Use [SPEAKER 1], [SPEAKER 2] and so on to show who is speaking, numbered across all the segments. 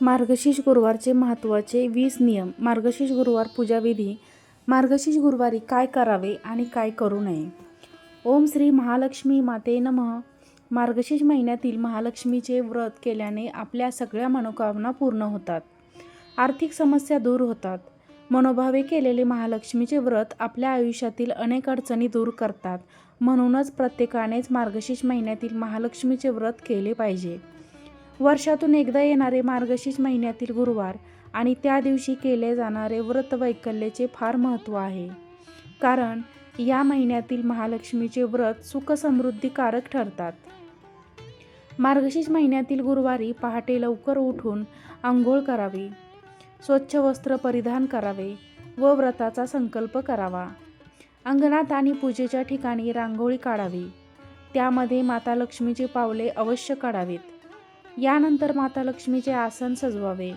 [SPEAKER 1] मार्गशीर्ष गुरुवारचे महत्त्वाचे वीस नियम. मार्गशीर्ष गुरुवार पूजाविधी. मार्गशीर्ष गुरुवारी काय करावे आणि काय करू नये? ओम श्री महालक्ष्मी माते नमः. मार्गशीर्ष महिन्यातील महालक्ष्मीचे व्रत केल्याने आपल्या सगळ्या मनोकामना पूर्ण होतात. आर्थिक समस्या दूर होतात. मनोभावे केलेले महालक्ष्मीचे व्रत आपल्या आयुष्यातील अनेक अडचणी दूर करतात. म्हणूनच प्रत्येकानेच मार्गशीर्ष महिन्यातील महालक्ष्मीचे व्रत केले पाहिजे. वर्षातून एकदा येणारे मार्गशीर्ष महिन्यातील गुरुवार आणि त्या दिवशी केले जाणारे व्रत वैकल्याचे फार महत्त्व आहे. कारण या महिन्यातील महालक्ष्मीचे व्रत सुखसमृद्धीकारक ठरतात. मार्गशीर्ष महिन्यातील गुरुवारी पहाटे लवकर उठून आंघोळ करावी स्वच्छ वस्त्र परिधान करावे व व्रताचा संकल्प करावा. अंगणात आणि पूजेच्या ठिकाणी रांगोळी काढावी. त्यामध्ये माता लक्ष्मीचे पावले अवश्य काढावीत. यानंतर माता लक्ष्मीचे आसन सजवावे.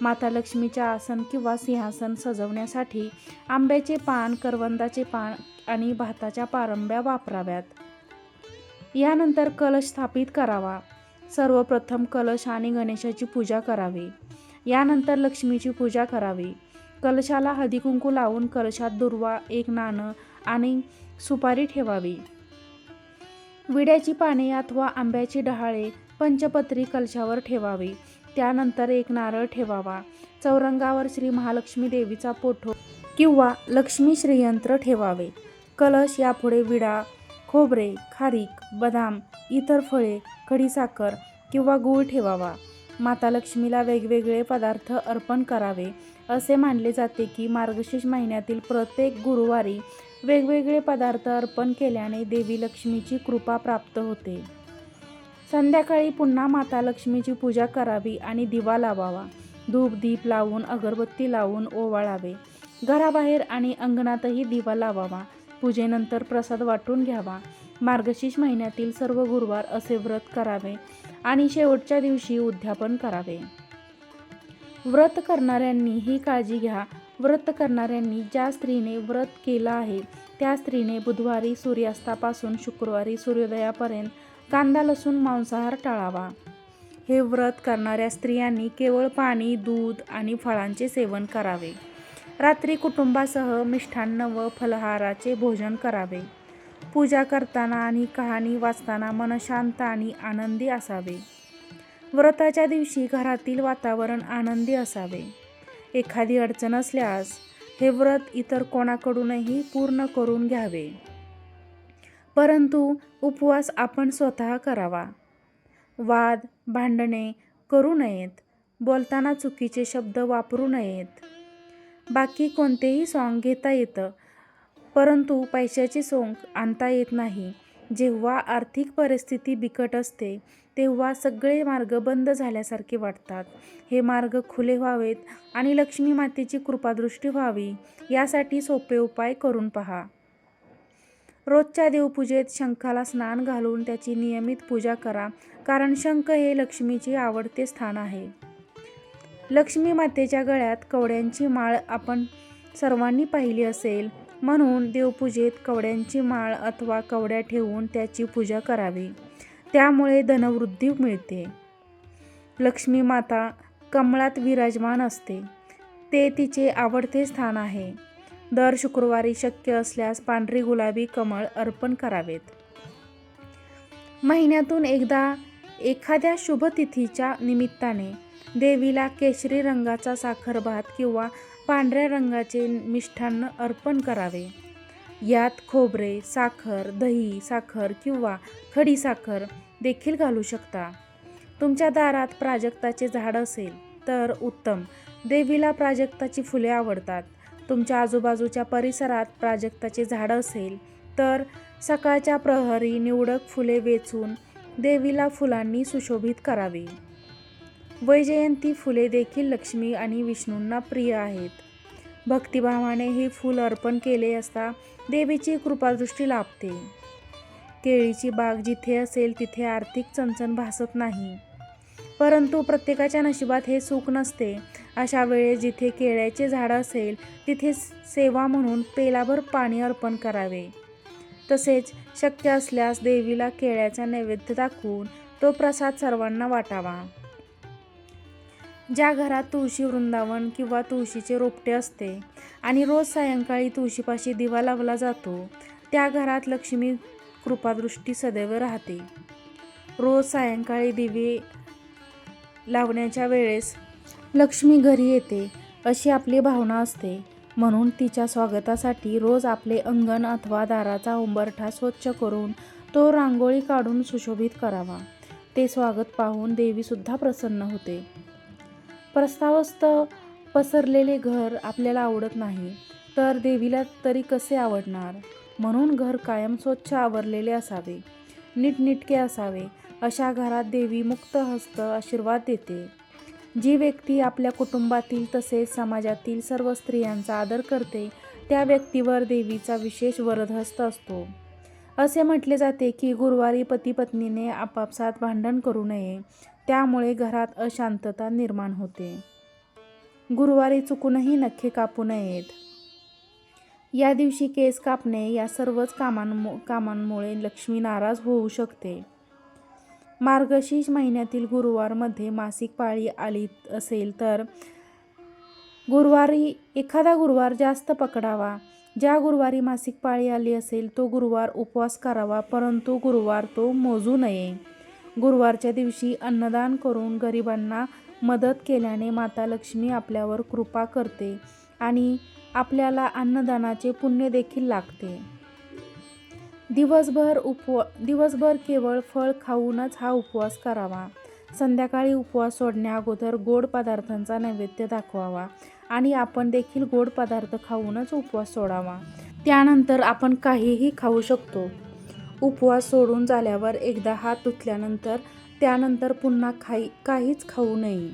[SPEAKER 1] माता लक्ष्मीचे आसन किंवा सिंहासन सजवण्यासाठी आंब्याचे पान करवंदाचे पान आणि भाताच्या पारंब्या वापराव्यात. यानंतर कलश स्थापित करावा. सर्वप्रथम कलश आणि गणेशाची पूजा करावी. यानंतर लक्ष्मीची पूजा करावी. कलशाला हळदीकुंकू लावून कलशात दुर्वा एक नाणं आणि सुपारी ठेवावी. विड्याची पाने अथवा आंब्याची डहाळे पंचपत्री कलशावर ठेवावी. त्यानंतर एक नारळ ठेवावा. चौरंगावर श्री महालक्ष्मी देवीचा पोठो किंवा लक्ष्मी श्रीयंत्र ठेवावे. कलश यापुढे विडा खोबरे खारीक बदाम इतर फळे खडीसाखर किंवा गूळ ठेवावा. माता लक्ष्मीला वेगवेगळे पदार्थ अर्पण करावे. असे मानले जाते की मार्गशीर्ष महिन्यातील प्रत्येक गुरुवारी वेगवेगळे पदार्थ अर्पण केल्याने देवी लक्ष्मीची कृपा प्राप्त होते. संध्याकाळी पुन्हा माता लक्ष्मीची पूजा करावी आणि दिवा लावावा. धूप दीप लावून अगरबत्ती लावून ओवाळावे. घराबाहेर आणि अंगणातही दिवा लावावा. पूजेनंतर प्रसाद वाटून घ्यावा. मार्गशीर्ष महिन्यातील सर्व गुरुवार असे व्रत करावे आणि शेवटच्या दिवशी उद्यापन करावे. व्रत करणाऱ्यांनी ही काळजी घ्या. व्रत करणाऱ्यांनी ज्या स्त्रीने व्रत केलं आहे त्या स्त्रीने बुधवारी सूर्यास्तापासून शुक्रवारी सूर्योदयापर्यंत कांदा लसूण मांसाहार टाळावा. हे व्रत करणाऱ्या स्त्रियांनी केवळ पाणी दूध आणि फळांचे सेवन करावे. रात्री कुटुंबासह मिष्ठान्न व फलहाराचे भोजन करावे. पूजा करताना आणि कहाणी वाचताना मन शांत आणि आनंदी असावे. व्रताच्या दिवशी घरातील वातावरण आनंदी असावे. एखादी अडचण असल्यास हे व्रत इतर कोणाकडूनही पूर्ण करून घ्यावे. परंतु उपवास आपण स्वतः करावा. वाद भांडणे करू नयेत. बोलताना चुकीचे शब्द वापरू नयेत. बाकी कोणतेही सॉंग घेता येतं परंतु पैशाचे सोंग आणता येत नाही. जेव्हा आर्थिक परिस्थिती बिकट असते तेव्हा सगळे मार्ग बंद झाल्यासारखे वाटतात. हे मार्ग खुले व्हावेत आणि लक्ष्मी मातेची कृपादृष्टी व्हावी यासाठी सोपे उपाय करून पहा. रोजच्या देवपूजेत शंखाला स्नान घालून त्याची नियमित पूजा करा कारण शंख हे लक्ष्मीचे आवडते स्थान आहे. लक्ष्मी मातेच्या गळ्यात कवड्यांची माळ आपण सर्वांनी पाहिली असेल म्हणून देवपूजेत कवड्यांची माळ अथवा कवड्या ठेवून त्याची पूजा करावी. त्यामुळे धनवृद्धी मिळते. लक्ष्मी माता कमळात विराजमान असते. ते तिचे आवडते स्थान आहे. दर शुक्रवारी शक्य असल्यास पांढरी गुलाबी कमळ अर्पण करावेत. महिन्यातून एकदा एखाद्या शुभतिथीच्या निमित्ताने देवीला केशरी रंगाचा साखरभात किंवा पांढऱ्या रंगाचे मिष्ठान्न अर्पण करावे. यात खोबरे साखर दही साखर किंवा खडी साखर देखील घालू शकता. तुमच्या दारात प्राजक्ताचे झाड असेल तर उत्तम. देवीला प्राजक्ताची फुले आवडतात. तुमच्या आजूबाजूच्या परिसरात प्राजक्ताचे झाड असेल तर सकाळच्या प्रहरी निवडक फुले वेचून देवीला फुलांनी सुशोभित करावे. वैजयंती फुले देखील लक्ष्मी आणि विष्णूंना प्रिय आहेत. भक्तिभावाने हे फूल अर्पण केले असता देवीची कृपादृष्टी लाभते. केळीची बाग जिथे असेल तिथे आर्थिक चणचण भासत नाही. परंतु प्रत्येकाच्या नशिबात हे सुख नसते. अशा वेळेस जिथे केळ्याचे झाड असेल तिथे सेवा म्हणून पेलाभर पाणी अर्पण करावे. तसेच शक्य असल्यास देवीला केळ्याचा नैवेद्य दाखवून तो प्रसाद सर्वांना वाटावा. ज्या घरात तुळशी वृंदावन किंवा तुळशीचे रोपटे असते आणि रोज सायंकाळी तुळशीपाशी दिवा लावला जातो त्या घरात लक्ष्मी कृपादृष्टी सदैव राहते. रोज सायंकाळी दिवे लावण्याच्या वेळेस लक्ष्मी घरी येते अशी आपली भावना असते. म्हणून तिच्या स्वागतासाठी रोज आपले अंगण अथवा दाराचा उंबरठा स्वच्छ करून तो रांगोळी काढून सुशोभित करावा. ते स्वागत पाहून देवीसुद्धा प्रसन्न होते. प्रस्तावस्त पसरलेले घर आपल्याला आवडत नाही तर देवीला तरी कसे आवडणार? म्हणून घर कायम स्वच्छ आवरलेले असावे. नीटनिटके असावे. अशा घरात देवी मुक्त हस्त आशीर्वाद देते. जी व्यक्ती आपल्या कुटुंबातील तसेच समाजातील सर्व स्त्रियांचा आदर करते त्या व्यक्तीवर देवीचा विशेष वरदहस्त असतो. असे म्हटले जाते की गुरुवारी पती पत्नीने आपापसात भांडण करू नये त्यामुळे घरात अशांतता निर्माण होते. गुरुवारी चुकूनही नखे कापू नयेत. या दिवशी केस कापणे या सर्वच कामांमु कामांमुळे लक्ष्मी नाराज होऊ शकते. मार्गशीर्ष महिन्यातील गुरुवारमध्ये मासिक पाळी आली असेल तर गुरुवारी एखादा गुरुवार जास्त पकडावा. ज्या गुरुवारी मासिक पाळी आली असेल तो गुरुवार उपवास करावा परंतु गुरुवार तो मोजू नये. गुरुवारच्या दिवशी अन्नदान करून गरिबांना मदत केल्याने माता लक्ष्मी आपल्यावर कृपा करते आणि आपल्याला अन्नदानाचे पुण्य देखील लागते. दिवसभर उपवा दिवसभर केवळ फळ खाऊनच हा उपवास करावा. संध्याकाळी उपवास सोडण्या अगोदर गोड पदार्थांचा नैवेद्य दाखवावा आणि आपण देखील गोड पदार्थ खाऊनच उपवास सोडावा. त्यानंतर आपण काहीही खाऊ शकतो. उपवास सोडून झाल्यावर एकदा हात धुतल्यानंतर त्यानंतर पुन्हा खाई काहीच खाऊ नये.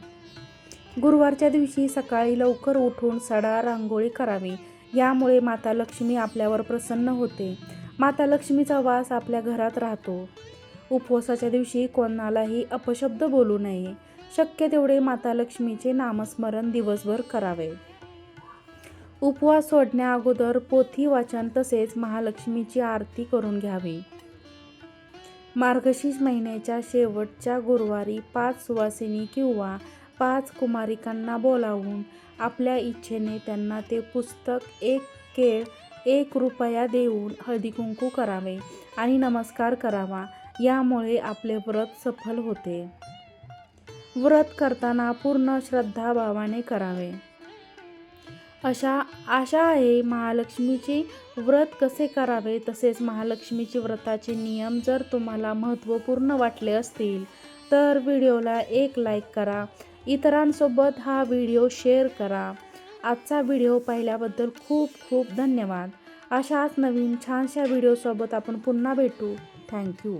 [SPEAKER 1] गुरुवारच्या दिवशी सकाळी लवकर उठून सडा रांगोळी करावी. यामुळे माता लक्ष्मी आपल्यावर प्रसन्न होते. माता लक्ष्मीचा वास आपल्या घरात राहतो. उपवासाच्या दिवशी कोणालाही अपशब्द बोलू नये. शक्य तेवढे माता लक्ष्मीचे नामस्मरण दिवसभर करावे. उपवास सोडण्या अगोदर पोथी वाचन तसेच महालक्ष्मीची आरती करून घ्यावी. मार्गशीर्ष महिन्याच्या शेवटच्या गुरुवारी पाच सुवासिनी किंवा पाच कुमारिकांना बोलावून आपल्या इच्छेने त्यांना ते पुस्तक एक केळ एक रुपया देऊन हळदीकुंकू करावे आणि नमस्कार करावा. यामुळे आपले व्रत सफल होते. व्रत करताना पूर्ण श्रद्धाभावाने करावे. अशा आशा आहे महालक्ष्मीचे व्रत कसे करावे? तसेच महालक्ष्मीचे व्रताचे नियम जर तुम्हाला महत्त्वपूर्ण वाटले असतील तर व्हिडिओला एक लाईक करा. इतरांसोबत हा व्हिडिओ शेअर करा. आजचा व्हिडिओ पाहिल्याबद्दल खूप खूप धन्यवाद. अशाच नवीन छानशा व्हिडिओसोबत आपण पुन्हा भेटू. थँक्यू.